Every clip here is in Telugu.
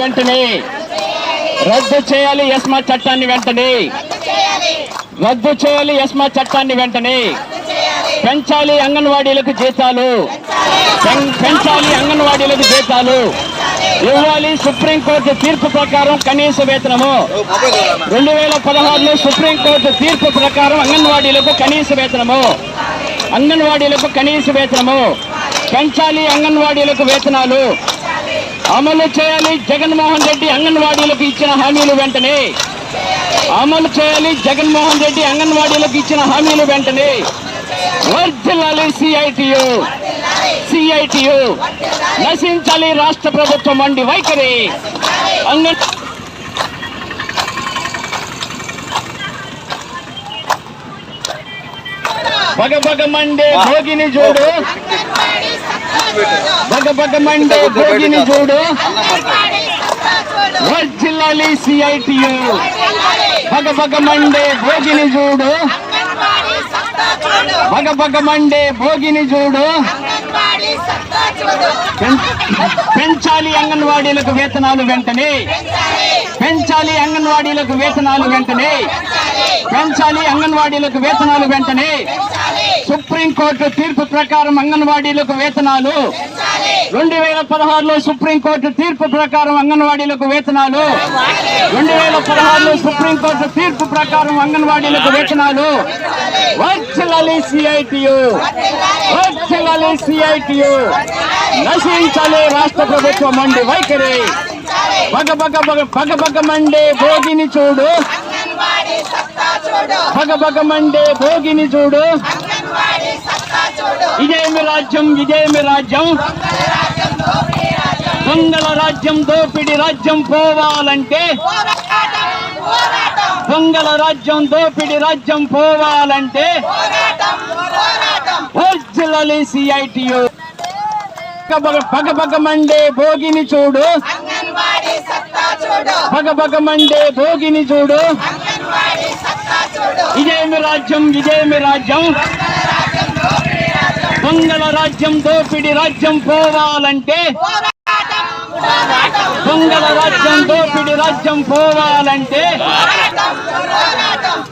వెంటనే రద్దు చేయాలి ఎస్మా చట్టాన్ని వెంటనే. రద్దు చేయాలి ఎస్మా చట్టాన్ని వెంటనే. పెంచాలి అంగన్వాడీలకు జీతాలు. పెంచాలి అంగన్వాడీలకు జీతాలు. ఇవ్వాలి సుప్రీంకోర్టు తీర్పు ప్రకారం కనీస వేతనము. రెండు వేల పదహారులో సుప్రీంకోర్టు తీర్పు ప్రకారం అంగన్వాడీలకు కనీస వేతనము. అంగన్వాడీలకు కనీస వేతనము. పెంచాలి అంగన్వాడీలకు వేతనాలు. అమలు చేయాలి జగన్మోహన్ రెడ్డి అంగన్వాడీలకు ఇచ్చిన హామీలు వెంటనే. అమలు చేయాలి జగన్మోహన్ రెడ్డి అంగన్వాడీలకు ఇచ్చిన హామీలు వెంటనే. వర్ధిల్లాలి సిఐటియు. సిఐటియు. నశించాలి రాష్ట్ర ప్రభుత్వం మండి వైఖరి. అంగన్ బగ బగ మండే భోగిని చూడు. బగ మండే భోగిని చూడు. వర్జిల్లాలి సిఐటియు బగ మండే భోగిని చూడు. బగ మండే భోగిని చూడు. పెంచాలి అంగన్వాడీలకు వేతనాలు వెంటనే. పెంచాలి అంగన్వాడీలకు వేతనాలు వెంటనే. పెంచాలి అంగన్వాడీలకు వేతనాలు వెంటనే. సుప్రీంకోర్టు తీర్పు ప్రకారం అంగన్వాడీలకు వేతనాలు. రెండు వేల పదహారులో సుప్రీంకోర్టు తీర్పు ప్రకారం అంగన్వాడీలకు వేతనాలు. రెండు వేల పదహారులో సుప్రీంకోర్టు తీర్పు ప్రకారం అంగన్వాడీలకు వేతనాలు. వర్ధిల్లాలి సిఐటియు. వర్ధిల్లాలి సిఐటియు. నశించాలి రాష్ట్ర ప్రభుత్వం మండి వైఖరి. బగ బగ బగ బగ బగ మండే భోగిని చూడు. బగ బగ మండే భోగిని చూడు. ఇదేమి రాజ్యం ఇదేమి రాజ్యం? దొంగల రాజ్యం దోపిడి రాజ్యం పోవాలంటే దొంగల రాజ్యం దోపిడి రాజ్యం పోవాలంటే వర్జిల్లలి సిఐటియు బగ బగ మండే భోగిని చూడు. అంగన్వాడీ సత్తా చూడు. బగ బగ మండే భోగిని చూడు. ఇదేమి రాజ్యం ఇదేమి రాజ్యం? దొంగల రాజ్యం దోపిడి రాజ్యం పోవాలంటే దొంగల రాజ్యం దోపిడి రాజ్యం పోవాలంటే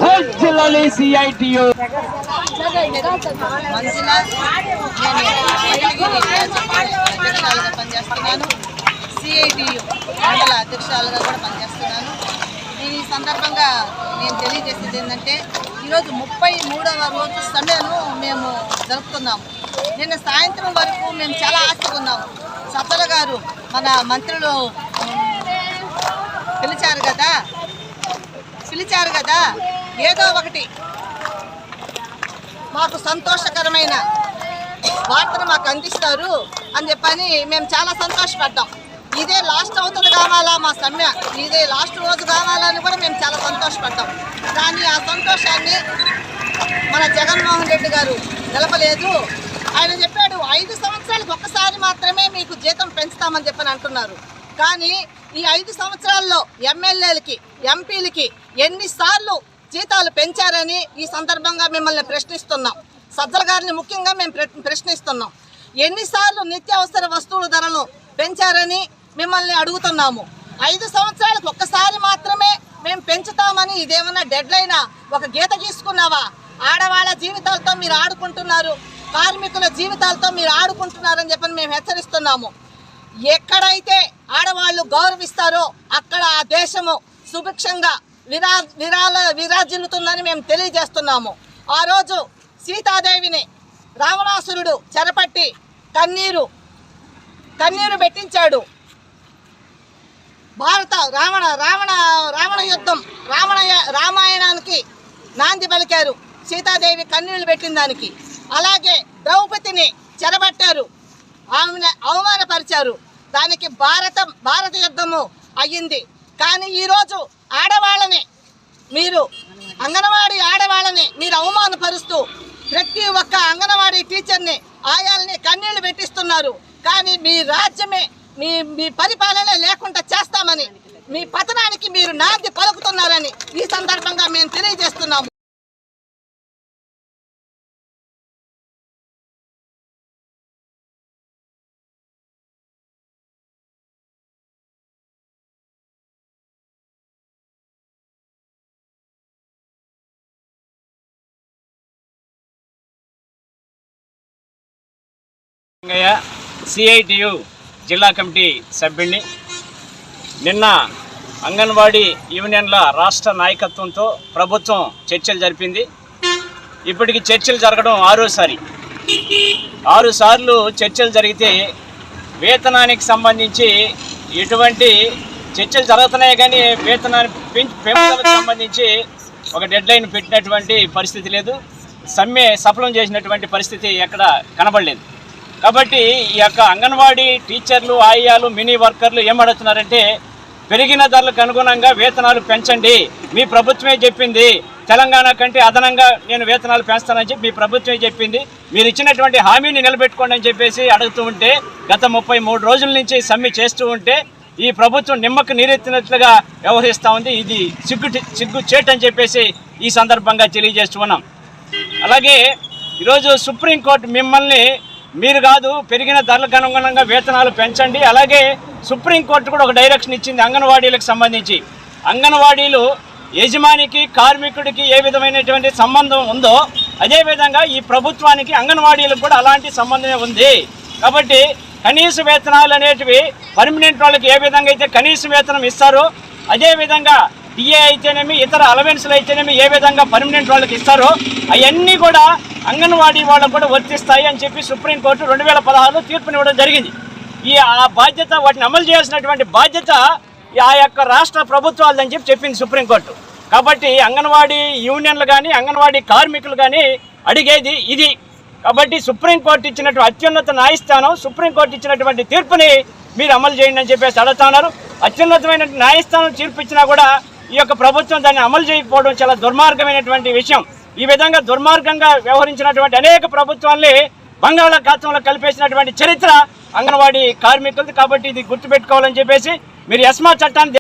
వర్జిల్లలి సిఐటియు పనిచేస్తున్నాను సిఐటియు మండల అధ్యక్షురాలుగా కూడా పనిచేస్తున్నాను. నేను ఈ సందర్భంగా నేను తెలియజేసేది ఏంటంటే ఈరోజు ముప్పై మూడవ రోజు సమ్మెను మేము జరుపుతున్నాము. నిన్న సాయంత్రం వరకు మేము చాలా ఆశగా ఉన్నాము సత్తల గారు మన మంత్రులు పిలిచారు కదా? పిలిచారు కదా? ఏదో ఒకటి. మాకు సంతోషకరమైన వార్తను మాకు అందిస్తారు అని చెప్పని మేము చాలా సంతోషపడ్డాం. ఇదే లాస్ట్ అవుతుంది కావాలా మా సమ్మె? ఇదే లాస్ట్ రోజు కావాలని కూడా మేము చాలా సంతోషపడ్డాం. కానీ ఆ సంతోషాన్ని మన జగన్మోహన్ రెడ్డి గారు నిలపలేదు. ఆయన చెప్పాడు ఐదు సంవత్సరాలకు ఒక్కసారి మాత్రమే మీకు జీతం పెంచుతామని చెప్పని అంటున్నారు. కానీ ఈ ఐదు సంవత్సరాల్లో ఎమ్మెల్యేలకి ఎంపీలకి ఎన్నిసార్లు జీతాలు పెంచారని ఈ సందర్భంగా మిమ్మల్ని ప్రశ్నిస్తున్నాం. సజ్జల గారిని ముఖ్యంగా మేము ప్ర- ప్రశ్నిస్తున్నాం. ఎన్నిసార్లు నిత్యావసర వస్తువుల ధరలు పెంచారని మిమ్మల్ని అడుగుతున్నాము. ఐదు సంవత్సరాలకు ఒక్కసారి మాత్రమే మేము పెంచుతామని ఇదేమన్నా డెడ్లైనా? ఒక గీత గీసుకున్నావా? ఆడవాళ్ళ జీవితాలతో మీరు ఆడుకుంటున్నారు. కార్మికుల జీవితాలతో మీరు ఆడుకుంటున్నారని చెప్పని మేము హెచ్చరిస్తున్నాము. ఎక్కడైతే ఆడవాళ్ళు గౌరవిస్తారో అక్కడ ఆ దేశము సుభిక్షంగా విరా విరాల విరాజిల్లుతుందని మేము తెలియజేస్తున్నాము. ఆ రోజు సీతాదేవిని రావణాసురుడు చెరపట్టి కన్నీరు కన్నీరు పెట్టించాడు. భారత రావణ రావణ రావణ యుద్ధం రావణ రామాయణానికి నాంది పలికారు. సీతాదేవి కన్నీళ్ళు పెట్టిన దానికి. అలాగే ద్రౌపదిని చెరబట్టారు. ఆమెను అవమానపరిచారు. దానికి భారతం భారత యుద్ధము అయ్యింది. కానీ ఈరోజు ఆడవాళ్ళని మీరు అంగన్వాడీ ఆడవాళ్ళని మీరు అవమానపరుస్తూ ప్రతి ఒక్క అంగన్వాడీ టీచర్ని ఆయాల్ని కన్నీళ్ళు పెట్టిస్తున్నారు. కానీ మీ రాజ్యమే మీ మీ పరిపాలన లేకుండా రంగయ్య సిఐటియు జిల్లా కమిటీ సభ్యుడిని నిన్న అంగన్వాడీ యూనియన్ల రాష్ట్ర నాయకత్వంతో ప్రభుత్వం చర్చలు జరిపింది. ఇప్పటికి చర్చలు జరగడం ఆరోసారి. ఆరు సార్లు చర్చలు జరిగితే వేతనానికి సంబంధించి ఎటువంటి చర్చలు జరుగుతున్నాయి కానీ వేతనాన్ని పెంచు పెంపుదలకు సంబంధించి ఒక డెడ్ లైన్ పెట్టినటువంటి పరిస్థితి లేదు. సమ్మె సఫలం చేసినటువంటి పరిస్థితి ఎక్కడ కనబడలేదు. కాబట్టి ఈ యొక్క అంగన్వాడీ టీచర్లు ఆయాలు మినీ వర్కర్లు ఏమడుతున్నారంటే పెరిగిన ధరలకు అనుగుణంగా వేతనాలు పెంచండి. మీ ప్రభుత్వమే చెప్పింది. తెలంగాణ కంటే అదనంగా నేను వేతనాలు పెంచుతానని చెప్పి మీ ప్రభుత్వమే చెప్పింది. మీరు ఇచ్చినటువంటి హామీని నిలబెట్టుకోండి అని చెప్పేసి అడుగుతూ ఉంటే గత ముప్పై మూడు రోజుల నుంచి సమ్మె చేస్తూ ఉంటే ఈ ప్రభుత్వం నిమ్మకు నీరెత్తినట్లుగా వ్యవహరిస్తూ ఉంది. ఇది సిగ్గు సిగ్గు చేటని అని చెప్పేసి ఈ సందర్భంగా తెలియజేస్తున్నాం అలాగే ఈరోజు సుప్రీంకోర్టు మిమ్మల్ని మీరు కాదు పెరిగిన ధరలకు అనుగుణంగా వేతనాలు పెంచండి. అలాగే సుప్రీంకోర్టు కూడా ఒక డైరెక్షన్ ఇచ్చింది అంగన్వాడీలకు సంబంధించి. అంగన్వాడీలు యజమానికి కార్మికుడికి ఏ విధమైనటువంటి సంబంధం ఉందో అదేవిధంగా ఈ ప్రభుత్వానికి అంగన్వాడీలకు కూడా అలాంటి సంబంధమే ఉంది. కాబట్టి కనీస వేతనాలు అనేటివి పర్మనెంట్ వాళ్ళకి ఏ విధంగా అయితే కనీస వేతనం ఇస్తారో అదేవిధంగా టీఏ అయితేనేమి ఇతర అలవెన్స్లు అయితేనేమి ఏ విధంగా పర్మనెంట్ వాళ్ళకి ఇస్తారో అవన్నీ కూడా అంగన్వాడీ వాళ్ళకు కూడా వర్తిస్తాయి అని చెప్పి సుప్రీంకోర్టు రెండు వేల పదహారులో తీర్పునివ్వడం జరిగింది. ఈ ఆ బాధ్యత వాటిని అమలు చేయాల్సినటువంటి బాధ్యత ఆ యొక్క రాష్ట్ర ప్రభుత్వాలని చెప్పి చెప్పింది సుప్రీంకోర్టు. కాబట్టి అంగన్వాడీ యూనియన్లు కానీ అంగన్వాడీ కార్మికులు కానీ అడిగేది ఇది. కాబట్టి సుప్రీంకోర్టు ఇచ్చినటువంటి అత్యున్నత న్యాయస్థానం సుప్రీంకోర్టు ఇచ్చినటువంటి తీర్పుని మీరు అమలు చేయండి అని చెప్పేసి అడుగుతా ఉన్నారు అత్యున్నతమైన న్యాయస్థానం తీర్పు ఇచ్చినా కూడా ఈ యొక్క ప్రభుత్వం దాన్ని అమలు చేయకపోవడం చాలా దుర్మార్గమైనటువంటి విషయం. ఈ విధంగా దుర్మార్గంగా వ్యవహరించినటువంటి అనేక ప్రభుత్వాల్ని బంగాళాఖాతంలో కలిపేసినటువంటి చరిత్ర అంగన్వాడీ కార్మికులది కాబట్టి ఇది గుర్తుపెట్టుకోవాలని చెప్పేసి మీరు ఎస్మా చట్టాన్ని